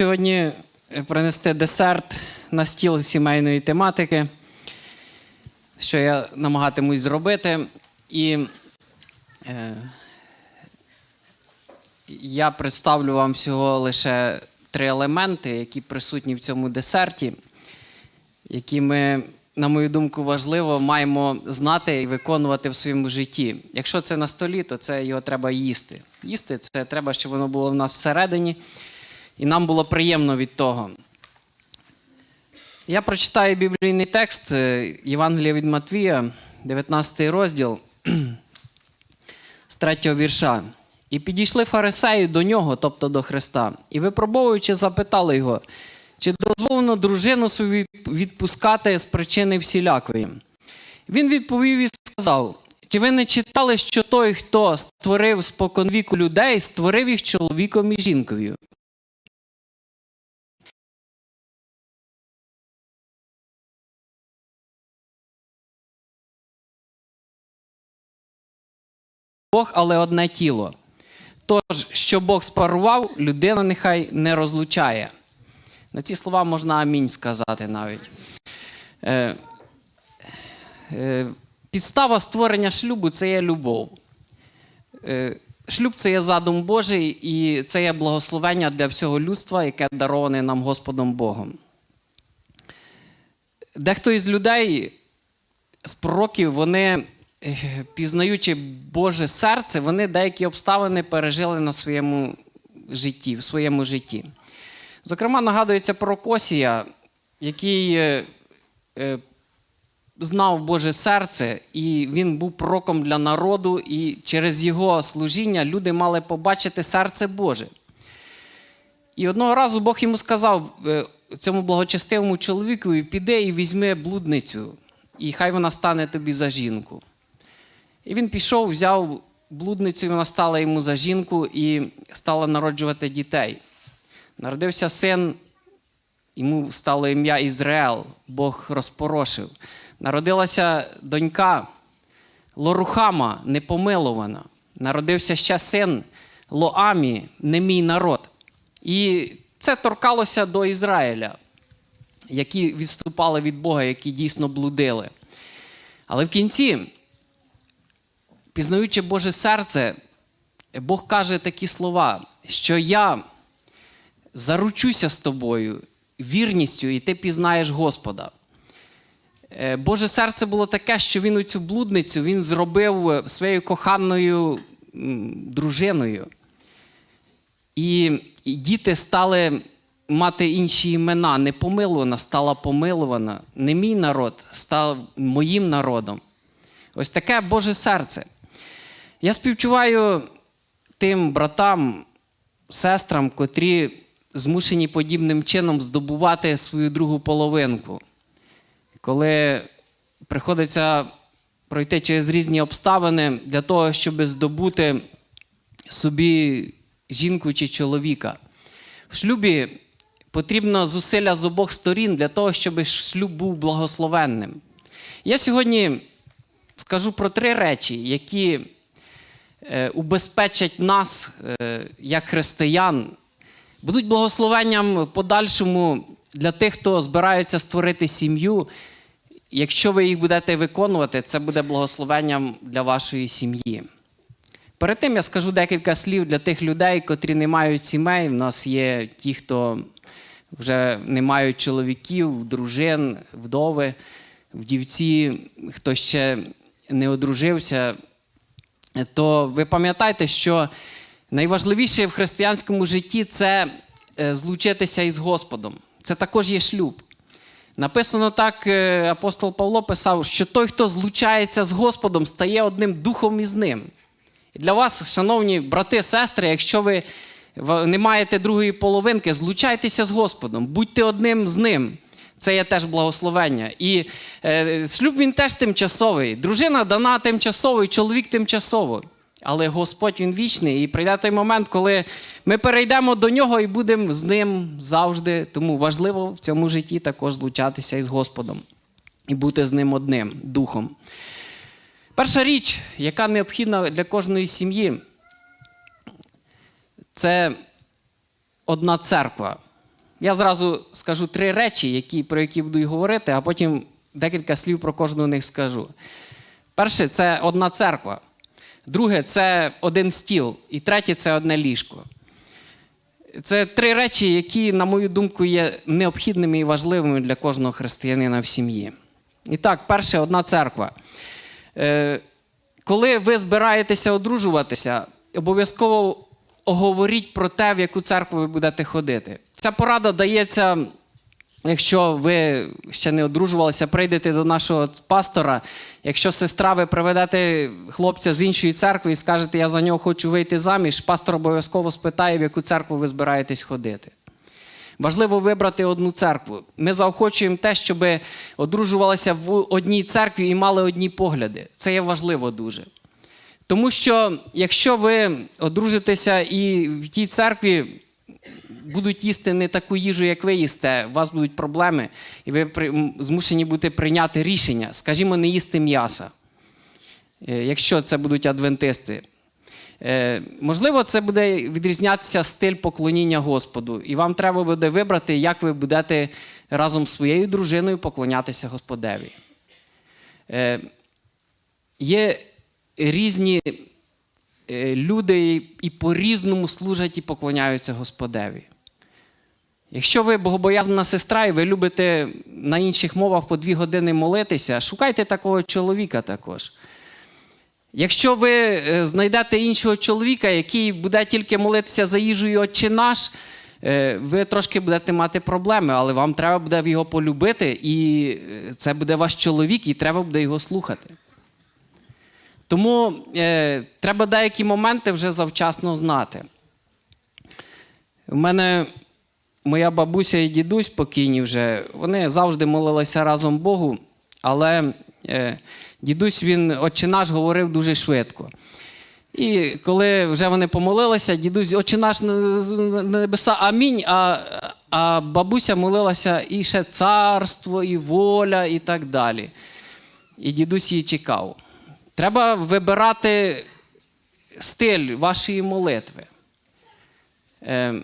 сьогодні принести десерт на стіл сімейної тематики, що я намагатимусь зробити. І е, я представлю вам всього лише три елементи, які присутні в цьому десерті, які ми, на мою думку, важливо маємо знати і виконувати в своєму житті. Якщо це на столі, то це його треба їсти. Їсти це треба, щоб воно було в нас всередині, і нам було приємно від того. Я прочитаю біблійний текст е, Євангелія від Матвія, 19 розділ з 3 вірша. І підійшли фарисеї до нього, тобто до Христа, і випробовуючи, запитали його, чи дозволено дружину свою відпускати з причини всілякої. Він відповів і сказав: Чи ви не читали, що той, хто створив споконвіку людей, створив їх чоловіком і жінкою? Бог, але одне тіло. Тож, що Бог спарував, людина нехай не розлучає. На ці слова можна амінь сказати навіть. Е, е, підстава створення шлюбу це є любов. Е, шлюб це є задум Божий, і це є благословення для всього людства, яке дароване нам Господом Богом. Дехто із людей, з пророків, вони пізнаючи Боже серце, вони деякі обставини пережили на своєму житті, в своєму житті. Зокрема, нагадується про Косія, який е, е, знав Боже серце, і він був пророком для народу, і через його служіння люди мали побачити серце Боже. І одного разу Бог йому сказав е, цьому благочестивому чоловікові: піди і візьми блудницю, і хай вона стане тобі за жінку. І він пішов, взяв блудницю, і вона стала йому за жінку і стала народжувати дітей. Народився син, йому стало ім'я Ізраїл, Бог розпорошив. Народилася донька Лорухама, непомилована. Народився ще син Лоамі, не мій народ. І це торкалося до Ізраїля, які відступали від Бога, які дійсно блудили. Але в кінці, пізнаючи Боже серце, Бог каже такі слова, що я заручуся з тобою вірністю, і ти пізнаєш Господа. Е, Боже серце було таке, що він цю блудницю він зробив своєю коханою дружиною. І, діти стали мати інші імена. Не помилувана, стала помилувана. Не мій народ став моїм народом. Ось таке Боже серце. Я співчуваю тим братам, сестрам, котрі змушені подібним чином здобувати свою другу половинку. Коли приходиться пройти через різні обставини для того, щоб здобути собі жінку чи чоловіка. В шлюбі потрібно зусилля з обох сторін для того, щоб шлюб був благословенним. Я сьогодні скажу про три речі, які убезпечать нас, е, як християн, будуть благословенням подальшому для тих, хто збирається створити сім'ю. Якщо ви їх будете виконувати, це буде благословенням для вашої сім'ї. Перед тим я скажу декілька слів для тих людей, котрі не мають сімей. У нас є ті, хто вже не мають чоловіків, дружин, вдови, вдівці, хто ще не одружився. То ви пам'ятаєте, що найважливіше в християнському житті це е, злучитися із Господом. Це також є шлюб. Написано так, е, апостол Павло писав, що той, хто злучається з Господом, стає одним духом із ним. І для вас, шановні брати, сестри, якщо ви не маєте другої половинки, злучайтеся з Господом, будьте одним з ним. Це є теж благословення. І е, шлюб він теж тимчасовий. Дружина дана тимчасово, чоловік тимчасово. Але Господь він вічний, і прийде той момент, коли ми перейдемо до нього і будемо з ним завжди. Тому важливо в цьому житті також злучатися із Господом і бути з ним одним духом. Перша річ, яка необхідна для кожної сім'ї, це одна церква. Я зразу скажу три речі, які, про які буду говорити, а потім декілька слів про кожну з них скажу. Перше це одна церква. Друге це один стіл. І третє це одне ліжко. Це три речі, які, на мою думку, є необхідними і важливими для кожного християнина в сім'ї. І так, перше, одна церква. Е, коли ви збираєтеся одружуватися, обов'язково оговоріть про те, в яку церкву ви будете ходити. Ця порада дається, якщо ви ще не одружувалися, прийдете до нашого пастора. Якщо сестра, ви приведете хлопця з іншої церкви і скажете, я за нього хочу вийти заміж, пастор обов'язково спитає, в яку церкву ви збираєтесь ходити. Важливо вибрати одну церкву. Ми заохочуємо те, щоб одружувалися в одній церкві і мали одні погляди. Це є важливо дуже. Тому що якщо ви одружитеся і в тій церкві будуть їсти не таку їжу, як ви їсте, у вас будуть проблеми, і ви змушені будете прийняти рішення, скажімо, не їсти м'яса, Е, якщо це будуть адвентисти. Е, Можливо, це буде відрізнятися стиль поклоніння Господу, і вам треба буде вибрати, як ви будете разом з своєю дружиною поклонятися Господеві. Е, Є різні люди і по-різному служать і поклоняються Господеві. Якщо ви богобоязна сестра і ви любите на інших мовах по дві години молитися, шукайте такого чоловіка також. Якщо ви е, знайдете іншого чоловіка, який буде тільки молитися за їжу і отче наш, е, ви трошки будете мати проблеми, але вам треба буде його полюбити, і е, це буде ваш чоловік, і треба буде його слухати. Тому е, треба деякі моменти вже завчасно знати. У мене моя бабуся і дідусь покійні вже, вони завжди молилися разом Богу, але е, дідусь він отче наш говорив дуже швидко. І коли вже вони помолилися, дідусь, отче наш на небеса, амінь. А, а бабуся молилася і ще царство, і воля, і так далі. І дідусь її чекав. Треба вибирати стиль вашої молитви. Е,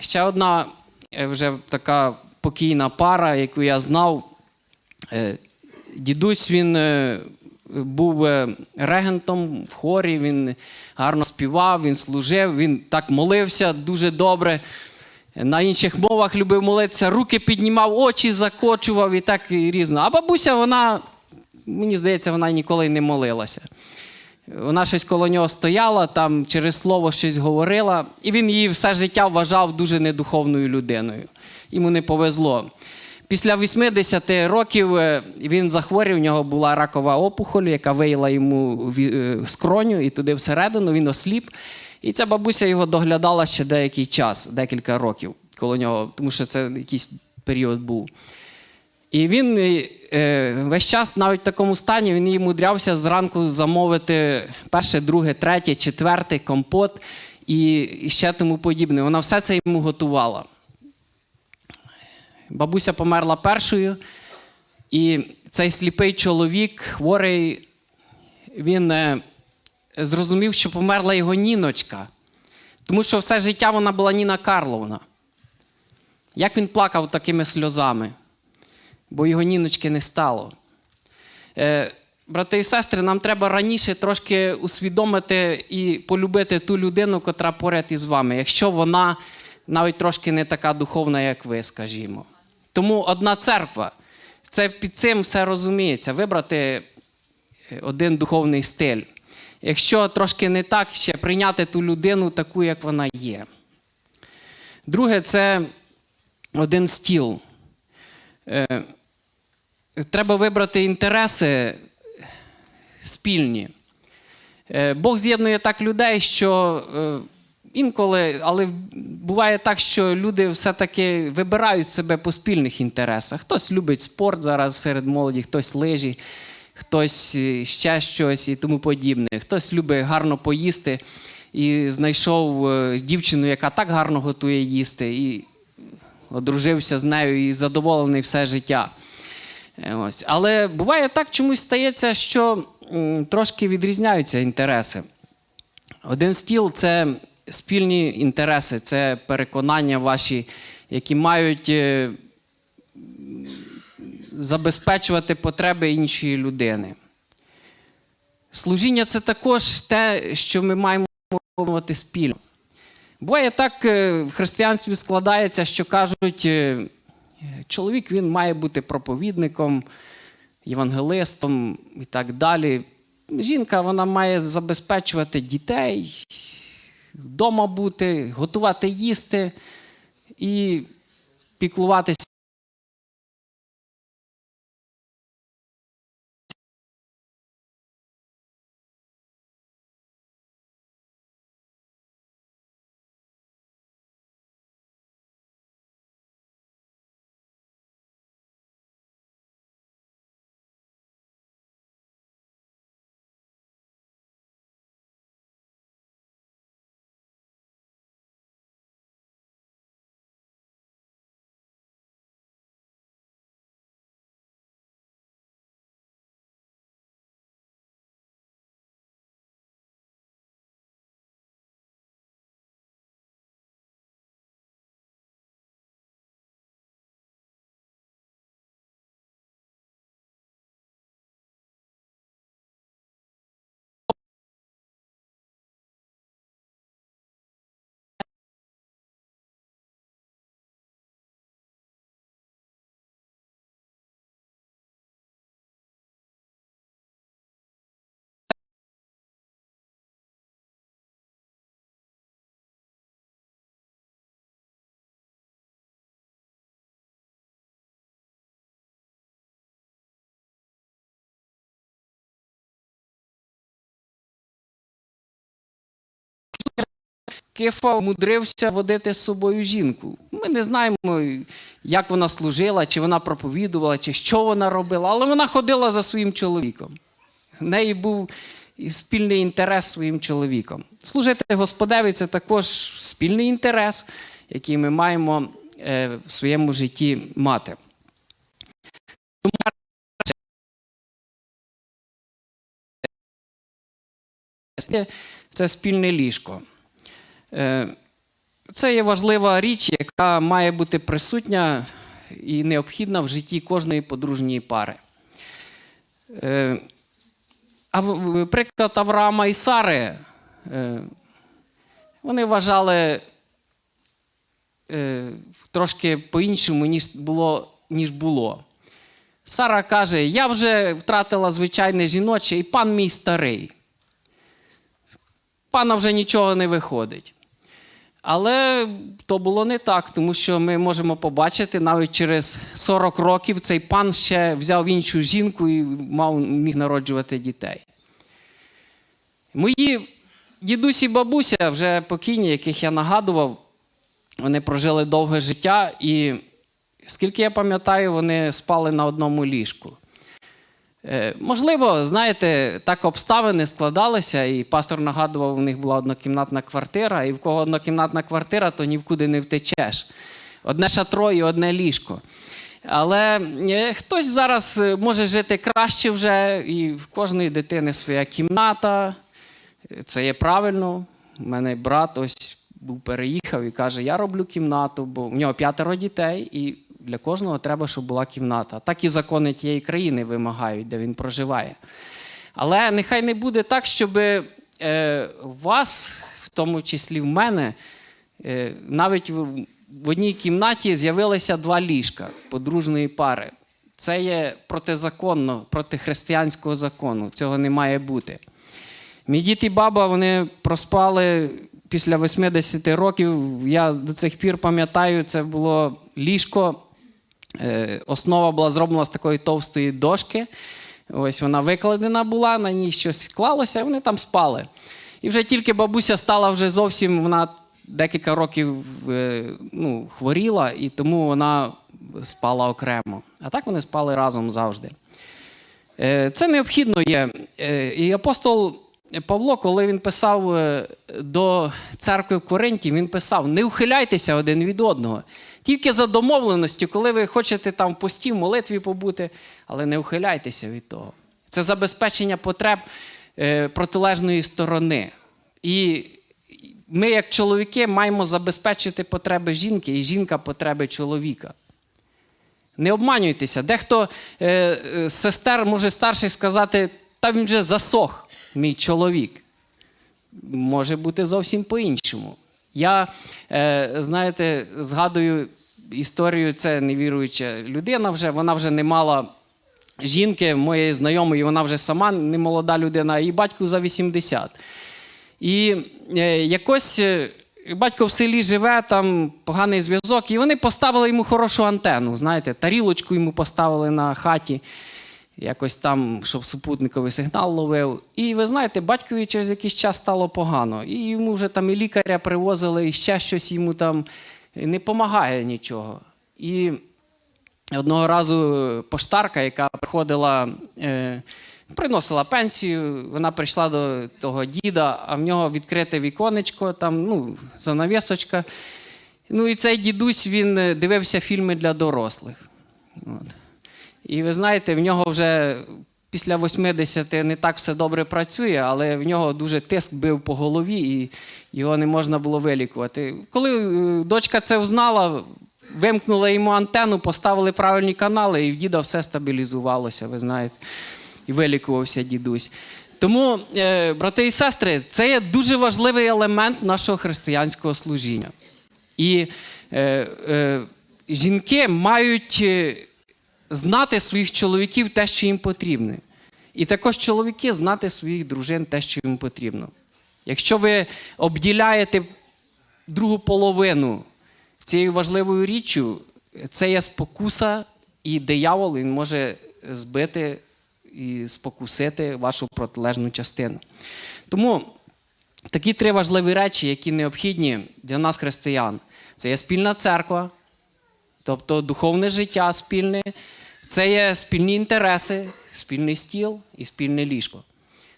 ще одна е, вже така покійна пара, яку я знав. Е, дідусь він е, був регентом в хорі, він гарно співав, він служив, він так молився дуже добре. На інших мовах любив молитися, руки піднімав, очі закочував і так і різно. А бабуся, вона, мені здається, вона ніколи не молилася. Вона щось коло нього стояла, там через слово щось говорила, і він її все життя вважав дуже недуховною людиною. Йому не повезло. Після 80 років е, він захворів, у нього була ракова опухоль, яка виїла йому е, скроню і туди всередину, він осліп. І ця бабуся його доглядала ще деякий час, декілька років коло нього, тому що це якийсь період був. І він е, весь час, навіть в такому стані, він їй мудрявся зранку замовити перше, друге, третє, четверте, компот і, і ще тому подібне. Вона все це йому готувала. Бабуся померла першою, і цей сліпий чоловік, хворий, він е, зрозумів, що померла його ніночка, тому що все життя вона була Ніна Карловна. Як він плакав такими сльозами, бо його ніночки не стало. Е, брати і сестри, нам треба раніше трошки усвідомити і полюбити ту людину, котра поряд із вами, якщо вона навіть трошки не така духовна, як ви, скажімо. Тому одна церква, це під цим все розуміється. Вибрати е, один духовний стиль. Якщо трошки не так, ще прийняти ту людину таку, як вона є. Друге, це один стіл. Е, Треба вибрати інтереси спільні. Е, Бог з'єднує так людей, що е, інколи, але буває так, що люди все-таки вибирають себе по спільних інтересах. Хтось любить спорт зараз серед молоді, хтось лижі, хтось ще щось і тому подібне. Хтось любить гарно поїсти і знайшов дівчину, яка так гарно готує їсти, і одружився з нею і задоволений все життя. Е, Ось. Але буває так, чомусь стається, що трошки відрізняються інтереси. Один стіл це спільні інтереси, це переконання ваші, які мають е, забезпечувати потреби іншої людини. Служіння це також те, що ми маємо виконувати спільно. Буває так е, в християнстві складається, що кажуть, е, чоловік він має бути проповідником, євангелистом і так далі. Жінка вона має забезпечувати дітей, вдома бути, готувати їсти і піклуватися. Кифа вмудрився водити з собою жінку. Ми не знаємо, як вона служила, чи вона проповідувала, чи що вона робила, але вона ходила за своїм чоловіком. В неї був спільний інтерес своїм чоловіком. Служити Господеві це також спільний інтерес, який ми маємо е, в своєму житті мати. Тому Це спільне ліжко. Е, Це є важлива річ, яка має бути присутня і необхідна в житті кожної подружньої пари. Е, А приклад Авраама і Сари. е, Вони вважали трошки по-іншому, ніж було, ніж було. Сара каже: Я вже втратила звичайне жіноче, і пан мій старий. Пана вже нічого не виходить. Але то було не так, тому що ми можемо побачити, навіть через 40 років цей пан ще взяв іншу жінку і мав, міг народжувати дітей. Мої дідусі бабуся, вже покійні, яких я нагадував, вони прожили довге життя, і скільки я пам'ятаю, вони спали на одному ліжку. Е, Можливо, знаєте, так обставини складалися, і пастор нагадував, у них була однокімнатна квартира, і в кого однокімнатна квартира, то ні в не втечеш. Одне шатро і одне ліжко. Але е, хтось зараз е, може жити краще вже, і в кожної дитини своя кімната. Це є правильно. У мене брат ось був переїхав і каже: Я роблю кімнату, бо в нього п'ятеро дітей, і для кожного треба, щоб була кімната. Так і закони тієї країни вимагають, де він проживає. Але нехай не буде так, щоб е, вас, в тому числі в мене, е, навіть в, одній кімнаті з'явилися два ліжка подружної пари. Це є протизаконно, проти християнського закону. Цього не має бути. Мій дід і баба вони проспали після 80 років. Я до цих пір пам'ятаю, це було ліжко. Е, Основа була зроблена з такої товстої дошки. Ось вона викладена була, на ній щось клалося, і вони там спали. І вже тільки бабуся стала вже зовсім, вона декілька років е, ну, хворіла, і тому вона спала окремо. А так вони спали разом завжди. Е, Це необхідно є. І апостол Павло, коли він писав до церкви в Коринті, він писав: не ухиляйтеся один від одного. Тільки за домовленістю, коли ви хочете там в пості, в молитві побути, але не ухиляйтеся від того. Це забезпечення потреб е, протилежної сторони. І ми, як чоловіки, маємо забезпечити потреби жінки, і жінка потреби чоловіка. Не обманюйтеся. Дехто е, е, сестер може старший сказати, та він вже засох, мій чоловік. Може бути зовсім по-іншому. Я, е, знаєте, згадую історію, це невіруюча людина вже, вона вже не мала жінки, моєї знайомої, вона вже сама не молода людина, її батьку за 80. І е, якось е, батько в селі живе, там поганий зв'язок, і вони поставили йому хорошу антенну. Знаєте, тарілочку йому поставили на хаті, якось там, щоб супутниковий сигнал ловив. І ви знаєте, батькові через якийсь час стало погано. І йому вже там і лікаря привозили, і ще щось йому там не допомагає нічого. І Одного разу поштарка, яка приходила, е, приносила пенсію, вона прийшла до того діда, а в нього відкрите віконечко, там, ну, занавісочка. Ну і цей дідусь він е, дивився фільми для дорослих. От. І ви знаєте, в нього вже після 80 не так все добре працює, але в нього дуже тиск бив по голові, і його не можна було вилікувати. Коли е, дочка це узнала, вимкнули йому антенну, поставили правильні канали, і в діда все стабілізувалося, ви знаєте, і вилікувався дідусь. Тому, е, брати і сестри, це є дуже важливий елемент нашого християнського служіння. І е, е, жінки мають е, знати своїх чоловіків те, що їм потрібно. І також чоловіки знати своїх дружин те, що їм потрібно. Якщо ви обділяєте другу половину цією важливою річчю, це є спокуса, і диявол він може збити і спокусити вашу протилежну частину. Тому такі три важливі речі, які необхідні для нас, християн, це є спільна церква, тобто духовне життя спільне, це є спільні інтереси, спільний стіл і спільне ліжко.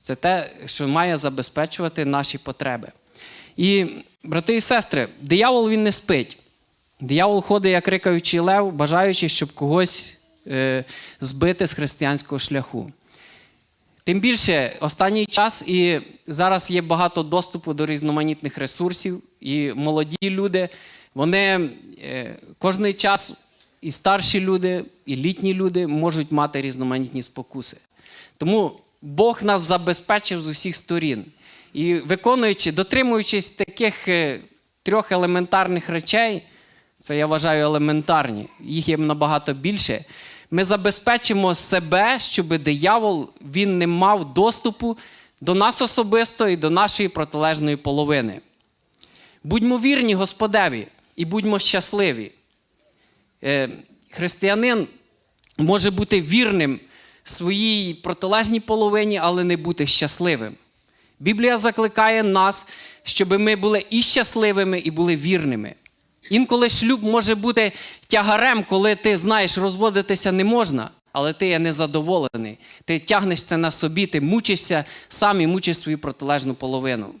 Це те, що має забезпечувати наші потреби. І, брати і сестри, диявол він не спить. Диявол ходить, як рикаючий лев, бажаючи, щоб когось е, збити з християнського шляху. Тим більше останній час і зараз є багато доступу до різноманітних ресурсів, і молоді люди, вони е, кожний час і старші люди, і літні люди можуть мати різноманітні спокуси. Тому Бог нас забезпечив з усіх сторін. І виконуючи, дотримуючись таких е, трьох елементарних речей, це я вважаю елементарні, їх є набагато більше. Ми забезпечимо себе, щоб диявол він не мав доступу до нас особисто і до нашої протилежної половини. Будьмо вірні Господеві і будьмо щасливі. Е, Християнин може бути вірним своїй протилежній половині, але не бути щасливим. Біблія закликає нас, щоб ми були і щасливими, і були вірними. Інколи шлюб може бути тягарем, коли ти знаєш, розводитися не можна, але ти є незадоволений. Ти тягнеш це на собі, ти мучишся сам і мучиш свою протилежну половину.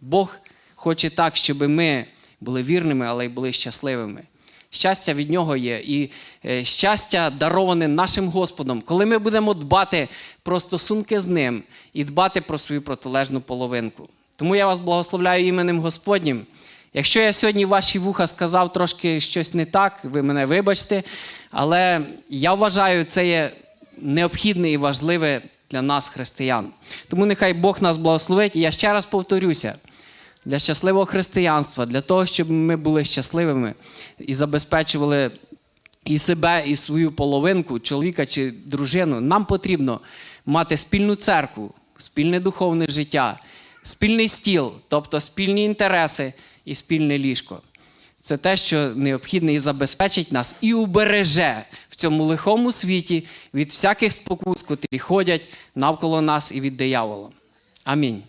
Бог хоче так, щоб ми були вірними, але й були щасливими. Щастя від нього є, і е, щастя дароване нашим Господом, коли ми будемо дбати про стосунки з ним і дбати про свою протилежну половинку. Тому я вас благословляю іменем Господнім. Якщо я сьогодні ваші вуха сказав трошки щось не так, ви мене вибачте, але я вважаю, це є необхідне і важливе для нас, християн. Тому нехай Бог нас благословить. І я ще раз повторюся. Для щасливого християнства, для того, щоб ми були щасливими і забезпечували і себе, і свою половинку, чоловіка чи дружину, нам потрібно мати спільну церкву, спільне духовне життя, спільний стіл, тобто спільні інтереси і спільне ліжко. Це те, що необхідне і забезпечить нас, і убереже в цьому лихому світі від всяких спокус, котрі ходять навколо нас і від диявола. Амінь.